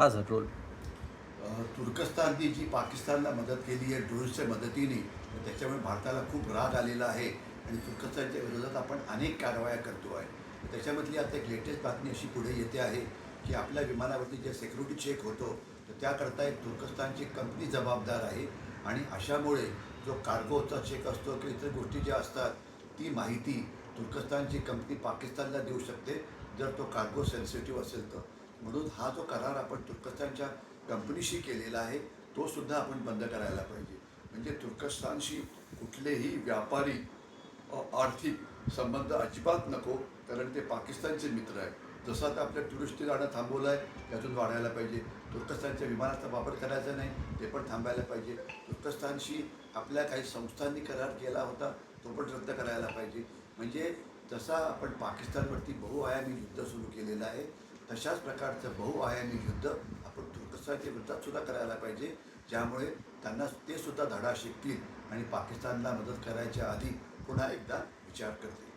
हाच रोल तुर्कस्तानने जी पाकिस्तानला मदत केली आहे ड्रोन्सच्या मदतीने त्याच्यामुळे भारताला खूप राग आलेला आहे आणि तुर्कस्तानच्या विरोधात आपण अनेक कारवाया करतो आहे. त्याच्यामधली आता एक लेटेस्ट बातमी अशी पुढे येते आहे की आपल्या विमानावरती जे सेक्युरिटी चेक होतो तर त्याकरता एक तुर्कस्तानची कंपनी जबाबदार आहे आणि अशामुळे जो कार्गोचा चेक असतो किंवा इतर गोष्टी ज्या असतात ती माहिती तुर्कस्तानची कंपनी पाकिस्तानला देऊ शकते जर तो कार्गो सेन्सिटिव्ह असेल तर. म्हणून हा जो करार आपण तुर्कस्तानच्या कंपनीशी केलेला आहे तो सुद्धा आपण बंद करायला पाहिजे. म्हणजे तुर्कस्तानशी कुठलेही व्यापारी आर्थिक संबंध अजिबात नको कारण ते पाकिस्तानचे मित्र आहेत. जसं आता आपल्या टुरिस्टी जाणं थांबवलं आहे त्यातून वाढायला पाहिजे. तुर्कस्तानच्या विमानाचा वापर करायचा नाही ते पण थांबायला पाहिजे. तुर्कस्तानशी आपल्या काही संस्थांनी करार केला होता तो पण रद्द करायला पाहिजे. म्हणजे जसा आपण पाकिस्तानवरती बहुआयामी युद्ध सुरू केलेलं आहे तशाच प्रकारचं बहुआयामी युद्ध आपण तुर्कस्तानच्या विरोधात सुद्धा करायला पाहिजे ज्यामुळे त्यांना ते सुद्धा धडा शिकतील आणि पाकिस्तानला मदत करायच्या आधी पुन्हा एकदा विचार करतील.